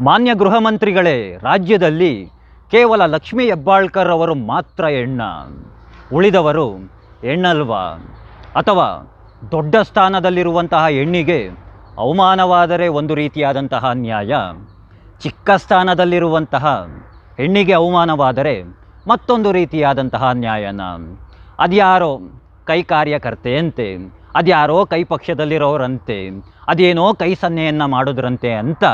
ಮಾನ್ಯ ಗೃಹ ಮಂತ್ರಿಗಳೇ, ರಾಜ್ಯದಲ್ಲಿ ಕೇವಲ ಲಕ್ಷ್ಮೀ ಹೆಬ್ಬಾಳ್ಕರ್ ಅವರು ಮಾತ್ರ ಹೆಣ್ಣ. ಉಳಿದವರು ಹೆಣ್ಣಲ್ವಾ? ಅಥವಾ ದೊಡ್ಡ ಸ್ಥಾನದಲ್ಲಿರುವಂತಹ ಹೆಣ್ಣಿಗೆ ಅವಮಾನವಾದರೆ ಒಂದು ರೀತಿಯಾದಂತಹ ನ್ಯಾಯ, ಚಿಕ್ಕ ಸ್ಥಾನದಲ್ಲಿರುವಂತಹ ಹೆಣ್ಣಿಗೆ ಅವಮಾನವಾದರೆ ಮತ್ತೊಂದು ರೀತಿಯಾದಂತಹ ನ್ಯಾಯನ? ಅದ್ಯಾರೋ ಕೈ ಕಾರ್ಯಕರ್ತೆಯಂತೆ, ಅದ್ಯಾರೋ ಕೈ ಪಕ್ಷದಲ್ಲಿರೋರಂತೆ, ಅದೇನೋ ಕೈ ಸನ್ನೆಯನ್ನು ಮಾಡೋದ್ರಂತೆ ಅಂತ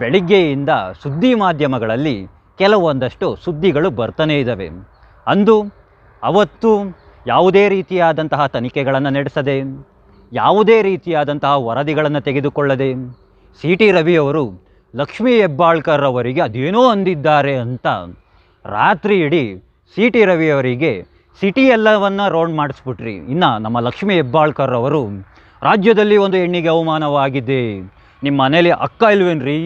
ಬೆಳಿಗ್ಗೆಯಿಂದ ಸುದ್ದಿ ಮಾಧ್ಯಮಗಳಲ್ಲಿ ಕೆಲವೊಂದಷ್ಟು ಸುದ್ದಿಗಳು ಬರ್ತಾನೇ ಇದ್ದಾವೆ ಅಂದು, ಅವತ್ತು ಯಾವುದೇ ರೀತಿಯಾದಂತಹ ತನಿಖೆಗಳನ್ನು ನಡೆಸದೆ, ಯಾವುದೇ ರೀತಿಯಾದಂತಹ ವರದಿಗಳನ್ನು ತೆಗೆದುಕೊಳ್ಳದೆ ಸಿ ಟಿ ರವಿಯವರು ಲಕ್ಷ್ಮೀ ಹೆಬ್ಬಾಳ್ಕರ್ ಅವರಿಗೆ ಅದೇನೋ ಅಂದಿದ್ದಾರೆ ಅಂತ ರಾತ್ರಿ ಇಡೀ ಸಿ ಟಿ ರವಿಯವರಿಗೆ ಸಿಟಿ ಎಲ್ಲವನ್ನು ರೌಂಡ್ ಮಾಡಿಸ್ಬಿಟ್ರಿ. ಇನ್ನು ನಮ್ಮ ಲಕ್ಷ್ಮೀ ಹೆಬ್ಬಾಳ್ಕರ್ ಅವರು ರಾಜ್ಯದಲ್ಲಿ ಒಂದು ಹೆಣ್ಣಿಗೆ ಅವಮಾನವಾಗಿದೆ. ನಿಮ್ಮ ಮನೆಯಲ್ಲಿ ಅಕ್ಕ ಇಲ್ವೇನ್ರಿ?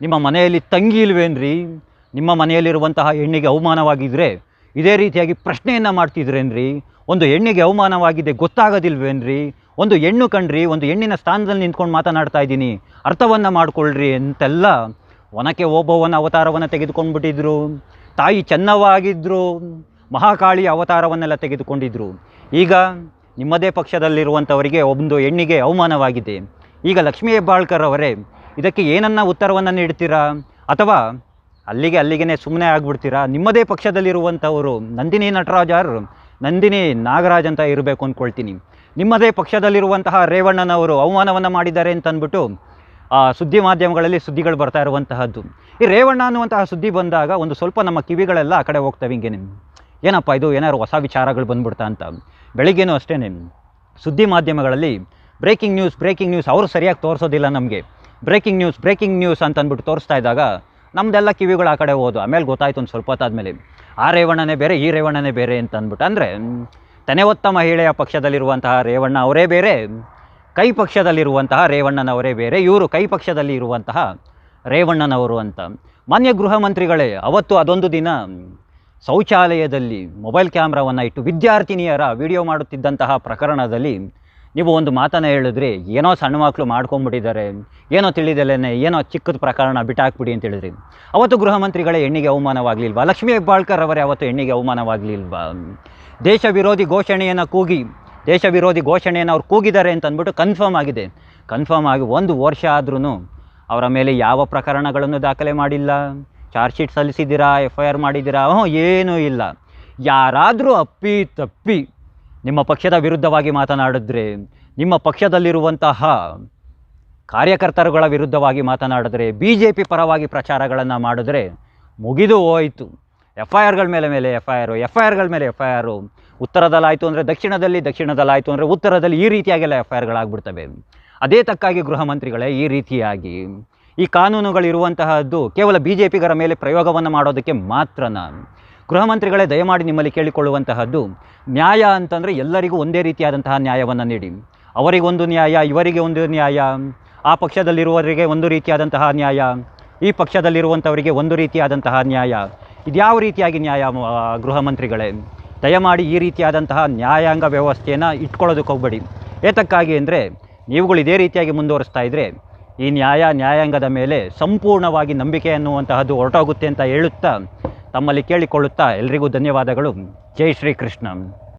ನಿಮ್ಮ ಮನೆಯಲ್ಲಿ ತಂಗಿ ಇಲ್ವೇನ್ರಿ? ನಿಮ್ಮ ಮನೆಯಲ್ಲಿರುವಂತಹ ಹೆಣ್ಣಿಗೆ ಅವಮಾನವಾಗಿದ್ದರೆ ಇದೇ ರೀತಿಯಾಗಿ ಪ್ರಶ್ನೆಯನ್ನು ಮಾಡ್ತಿದ್ರೇನ್ರಿ? ಒಂದು ಹೆಣ್ಣಿಗೆ ಅವಮಾನವಾಗಿದೆ ಗೊತ್ತಾಗೋದಿಲ್ವೇನ್ರಿ? ಒಂದು ಹೆಣ್ಣು ಕಣ್ರಿ, ಒಂದು ಹೆಣ್ಣಿನ ಸ್ಥಾನದಲ್ಲಿ ನಿಂತ್ಕೊಂಡು ಮಾತನಾಡ್ತಾ ಇದ್ದೀನಿ, ಅರ್ಥವನ್ನು ಮಾಡಿಕೊಳ್ಳ್ರಿ ಅಂತೆಲ್ಲ ಒನಕೆ ಓಬವ್ವನ ಅವತಾರವನ್ನು ತೆಗೆದುಕೊಂಡ್ಬಿಟ್ಟಿದ್ರು, ತಾಯಿ ಚೆನ್ನವಾಗಿದ್ದರು ಮಹಾಕಾಳಿ ಅವತಾರವನ್ನೆಲ್ಲ ತೆಗೆದುಕೊಂಡಿದ್ದರು ಈಗ ನಿಮ್ಮದೇ ಪಕ್ಷದಲ್ಲಿರುವಂಥವರಿಗೆ ಒಂದು ಹೆಣ್ಣಿಗೆ ಅವಮಾನವಾಗಿದೆ. ಈಗ ಲಕ್ಷ್ಮೀ ಹೆಬ್ಬಾಳ್ಕರ್ ಅವರೇ, ಇದಕ್ಕೆ ಏನನ್ನ ಉತ್ತರವನ್ನು ನೀಡ್ತೀರಾ? ಅಥವಾ ಅಲ್ಲಿಗೆ ಅಲ್ಲಿಗೆ ಸುಮ್ಮನೆ ಆಗ್ಬಿಡ್ತೀರಾ? ನಿಮ್ಮದೇ ಪಕ್ಷದಲ್ಲಿರುವಂಥವರು, ನಂದಿನಿ ನಟರಾಜರ್, ನಂದಿನಿ ನಾಗರಾಜ್ ಅಂತ ಇರಬೇಕು ಅಂದ್ಕೊಳ್ತೀನಿ ನಿಮ್ಮದೇ ಪಕ್ಷದಲ್ಲಿರುವಂತಹ ರೇವಣ್ಣನವರು ಅವಮಾನವನ್ನು ಮಾಡಿದ್ದಾರೆ ಅಂತ ಅಂದ್ಬಿಟ್ಟು ಆ ಸುದ್ದಿ ಮಾಧ್ಯಮಗಳಲ್ಲಿ ಸುದ್ದಿಗಳು ಬರ್ತಾ ಇರುವಂತಹದ್ದು. ಈ ರೇವಣ್ಣ ಅನ್ನುವಂತಹ ಸುದ್ದಿ ಬಂದಾಗ ಒಂದು ಸ್ವಲ್ಪ ನಮ್ಮ ಕಿವಿಗಳೆಲ್ಲ ಆ ಕಡೆ ಹೋಗ್ತವೆ ಹಿಂಗೆ ಏನಪ್ಪ ಇದು, ಏನಾದ್ರು ಹೊಸ ವಿಚಾರಗಳು ಬಂದ್ಬಿಡ್ತಾ ಅಂತ. ಬೆಳಿಗ್ಗೆನೂ ಅಷ್ಟೇ ಸುದ್ದಿ ಮಾಧ್ಯಮಗಳಲ್ಲಿ ಬ್ರೇಕಿಂಗ್ ನ್ಯೂಸ್ ಬ್ರೇಕಿಂಗ್ ನ್ಯೂಸ್ ಅವರು ಸರಿಯಾಗಿ ತೋರಿಸೋದಿಲ್ಲ ನಮಗೆ. ಬ್ರೇಕಿಂಗ್ ನ್ಯೂಸ್ ಬ್ರೇಕಿಂಗ್ ನ್ಯೂಸ್ ಅಂತ ಅಂದ್ಬಿಟ್ಟು ತೋರಿಸ್ತಾ ಇದ್ದಾಗ ನಮ್ಮದೆಲ್ಲ ಕಿವಿಗಳು ಆ ಕಡೆ ಹೋದು ಆಮೇಲೆ ಗೊತ್ತಾಯ್ತು ಒಂದು ಸ್ವಲ್ಪ ಹೊತ್ತಾದ್ಮೇಲೆ, ಆ ರೇವಣ್ಣನೇ ಬೇರೆ, ಈ ರೇವಣ್ಣನೇ ಬೇರೆ ಅಂತ ಅಂದ್ಬಿಟ್ಟು ಅಂದರೆ, ತನೆವತ್ತ ಮಹಿಳೆಯ ಪಕ್ಷದಲ್ಲಿರುವಂತಹ ರೇವಣ್ಣ ಅವರೇ ಬೇರೆ, ಕೈ ಪಕ್ಷದಲ್ಲಿರುವಂತಹ ರೇವಣ್ಣನವರೇ ಬೇರೆ, ಇವರು ಕೈ ಪಕ್ಷದಲ್ಲಿ ಇರುವಂತಹ ರೇವಣ್ಣನವರು ಅಂತ. ಮಾನ್ಯ ಗೃಹ ಮಂತ್ರಿಗಳೇ, ಅವತ್ತು ಅದೊಂದು ದಿನ ಶೌಚಾಲಯದಲ್ಲಿ ಮೊಬೈಲ್ ಕ್ಯಾಮ್ರಾವನ್ನು ಇಟ್ಟು ವಿದ್ಯಾರ್ಥಿನಿಯರ ವಿಡಿಯೋ ಮಾಡುತ್ತಿದ್ದಂತಹ ಪ್ರಕರಣದಲ್ಲಿ ನೀವು ಒಂದು ಮಾತನ್ನು ಹೇಳಿದ್ರಿ ಏನೋ ಸಣ್ಣ ಮಕ್ಕಳು ಮಾಡ್ಕೊಂಡ್ಬಿಟ್ಟಿದ್ದಾರೆ ಏನೋ ತಿಳಿದಲ್ಲೇ ಏನೋ ಚಿಕ್ಕದ ಪ್ರಕರಣ ಬಿಟ್ಟಾಕ್ಬಿಡಿ ಅಂತ ಹೇಳಿದ್ರಿ. ಅವತ್ತು ಗೃಹ ಮಂತ್ರಿಗಳ ಹೆಣ್ಣಿಗೆ ಅವಮಾನವಾಗಲಿಲ್ವಾ? ಲಕ್ಷ್ಮೀ ಹೆಬ್ಬಾಳ್ಕರ್ ಅವರೇ ಅವತ್ತು ಹೆಣ್ಣಿಗೆ ಅವಮಾನವಾಗಲಿಲ್ವಾ? ದೇಶ ವಿರೋಧಿ ಘೋಷಣೆಯನ್ನು ಕೂಗಿ, ದೇಶ ವಿರೋಧಿ ಘೋಷಣೆಯನ್ನು ಅವ್ರು ಕೂಗಿದ್ದಾರೆ ಅಂತ ಅಂದ್ಬಿಟ್ಟು ಕನ್ಫರ್ಮ್ ಆಗಿದೆ. ಕನ್ಫರ್ಮ್ ಆಗಿ ಒಂದು ವರ್ಷ ಆದ್ರೂ ಅವರ ಮೇಲೆ ಯಾವ ಪ್ರಕರಣಗಳನ್ನು ದಾಖಲೆ ಮಾಡಿಲ್ಲ? ಚಾರ್ಜ್ ಶೀಟ್ ಸಲ್ಲಿಸಿದ್ದೀರಾ? ಎಫ್ ಐ ಆರ್ ಮಾಡಿದ್ದೀರಾ? ಏನೂ ಇಲ್ಲ. ಯಾರಾದರೂ ಅಪ್ಪಿ ತಪ್ಪಿ ನಿಮ್ಮ ಪಕ್ಷದ ವಿರುದ್ಧವಾಗಿ ಮಾತನಾಡಿದ್ರೆ, ನಿಮ್ಮ ಪಕ್ಷದಲ್ಲಿರುವಂತಹ ಕಾರ್ಯಕರ್ತರುಗಳ ವಿರುದ್ಧವಾಗಿ ಮಾತನಾಡಿದ್ರೆ ಬಿ ಜೆ ಪಿ ಪರವಾಗಿ ಪ್ರಚಾರಗಳನ್ನು ಮಾಡಿದ್ರೆ ಮುಗಿದು ಹೋಯಿತು. ಎಫ್ ಐ ಆರ್ಗಳ ಮೇಲೆ ಮೇಲೆ F I R F I ಆರ್ಗಳ ಮೇಲೆ ಎಫ್ ಐ ಆರು ಉತ್ತರದಲ್ಲಾಯಿತು ಅಂದರೆ ದಕ್ಷಿಣದಲ್ಲಿ ದಕ್ಷಿಣದಲ್ಲಾಯಿತು ಅಂದರೆ ಉತ್ತರದಲ್ಲಿ ಈ ರೀತಿಯಾಗೆಲ್ಲ ಎಫ್ ಐ ಆರ್ಗಳಾಗ್ಬಿಡ್ತವೆ ಅದೇ ತಕ್ಕಾಗಿ ಗೃಹ ಮಂತ್ರಿಗಳೇ ಈ ರೀತಿಯಾಗಿ ಈ ಕಾನೂನುಗಳಿರುವಂತಹದ್ದು ಕೇವಲ ಬಿ ಜೆ ಪಿಗರ ಮೇಲೆ ಪ್ರಯೋಗವನ್ನು ಮಾಡೋದಕ್ಕೆ ಮಾತ್ರನ? ಗೃಹ ಮಂತ್ರಿಗಳೇ ದಯಮಾಡಿ ನಿಮ್ಮಲ್ಲಿ ಕೇಳಿಕೊಳ್ಳುವಂತಹದ್ದು, ನ್ಯಾಯ ಅಂತಂದರೆ ಎಲ್ಲರಿಗೂ ಒಂದೇ ರೀತಿಯಾದಂತಹ ನ್ಯಾಯವನ್ನು ನೀಡಿ. ಅವರಿಗೊಂದು ನ್ಯಾಯ, ಇವರಿಗೆ ಒಂದು ನ್ಯಾಯ, ಆ ಪಕ್ಷದಲ್ಲಿರುವವರಿಗೆ ಒಂದು ರೀತಿಯಾದಂತಹ ನ್ಯಾಯ, ಈ ಪಕ್ಷದಲ್ಲಿರುವಂಥವರಿಗೆ ಒಂದು ರೀತಿಯಾದಂತಹ ನ್ಯಾಯ. ಇದ್ಯಾವ ರೀತಿಯಾಗಿ ನ್ಯಾಯ ಗೃಹ ಮಂತ್ರಿಗಳೇ ದಯಮಾಡಿ ಈ ರೀತಿಯಾದಂತಹ ನ್ಯಾಯಾಂಗ ವ್ಯವಸ್ಥೆಯನ್ನು ಇಟ್ಕೊಳ್ಳೋದಕ್ಕೆ ಹೋಗಬೇಡಿ. ಏತಕ್ಕಾಗಿ ಅಂದರೆ, ನೀವುಗಳು ಇದೇ ರೀತಿಯಾಗಿ ಮುಂದುವರಿಸ್ತಾ ಇದ್ದರೆ ಈ ನ್ಯಾಯ ನ್ಯಾಯಾಂಗದ ಮೇಲೆ ಸಂಪೂರ್ಣವಾಗಿ ನಂಬಿಕೆ ಅನ್ನುವಂತಹದ್ದು ಹೊರಟೋಗುತ್ತೆ ಅಂತ ಹೇಳುತ್ತಾ ತಮ್ಮಲ್ಲಿ ಕೇಳಿಕೊಳ್ಳುತ್ತಾ ಎಲ್ರಿಗೂ ಧನ್ಯವಾದಗಳು. ಜೈ ಶ್ರೀ ಕೃಷ್ಣ